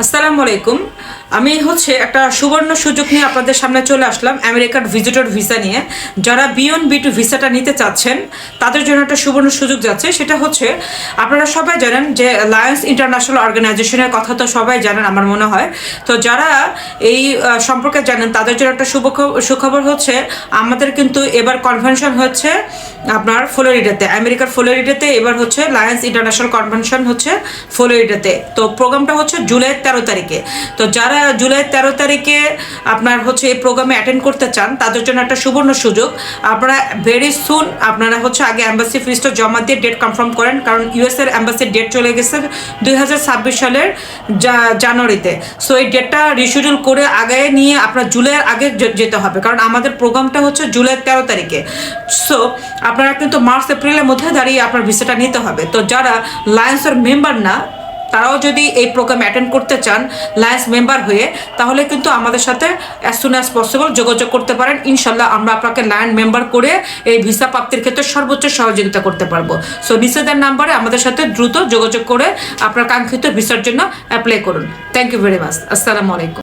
আসসালামু আলাইকুম। আমি হচ্ছে একটা সুবর্ণ সুযোগ নিয়ে আপনাদের সামনে চলে আসলাম আমেরিকার ভিজিটর ভিসা নিয়ে। যারা বিয়ন বি টু ভিসাটা নিতে চাচ্ছেন, তাদের জন্য একটা সুবর্ণ সুযোগ যাচ্ছে। সেটা হচ্ছে, আপনারা সবাই জানেন যে লায়ন্স ইন্টারন্যাশনাল অর্গানাইজেশনের কথা তো সবাই জানেন, আমার মনে হয়। তো যারা এই সম্পর্কে জানেন, তাদের জন্য একটা শুভ সুখবর হচ্ছে, আমাদের কিন্তু এবার কনভেনশন হচ্ছে আপনার ফ্লোরিডাতে। আমেরিকার ফ্লোরিডাতে এবার হচ্ছে লায়ন্স ইন্টারন্যাশনাল কনভেনশন হচ্ছে ফ্লোরিডাতে। তো প্রোগ্রামটা হচ্ছে জুলাই তেরো তারিখে। তো যারা জুলাই তেরো তারিখে আপনার হচ্ছে এই প্রোগ্রামে অ্যাটেন্ড করতে চান, তাদের জন্য একটা সুবর্ণ সুযোগ। আপনারা ভেরি সুন আপনারা হচ্ছে আগে অ্যাম্বাসি ফিজটা জমা দিয়ে ডেট কনফার্ম করেন, কারণ ইউএস এর অ্যাম্বাসির ডেট চলে গেছে দুই হাজার ছাব্বিশ সালের জানুয়ারিতে। সো এই ডেটটা রিশিডিউল করে আগে নিয়ে আপনার জুলাইয়ের আগে যেতে হবে, কারণ আমাদের প্রোগ্রামটা হচ্ছে জুলাই তেরো তারিখে। সো আপনারা কিন্তু মার্চ, এপ্রিলের মধ্যে দাঁড়িয়ে আপনার ভিসাটা নিতে হবে। তো যারা লায়েন্সের মেম্বার না তারাও যদি এই প্রোগ্রাম অ্যাটেন্ড করতে চান লায়েন্স মেম্বার হয়ে, তাহলে কিন্তু আমাদের সাথে অ্যাজ সুন অ্যাজ পসিবল যোগাযোগ করতে পারেন। ইনশাল্লাহ আমরা আপনাকে লায়ন মেম্বার করে এই ভিসা প্রাপ্তির ক্ষেত্রে সর্বোচ্চ সহযোগিতা করতে পারব। সো নিষেধের নাম্বারে আমাদের সাথে দ্রুত যোগাযোগ করে আপনার কাঙ্ক্ষিত ভিসার জন্য অ্যাপ্লাই করুন। থ্যাংক ইউ ভেরি মাচ আসসালামু আলাইকুম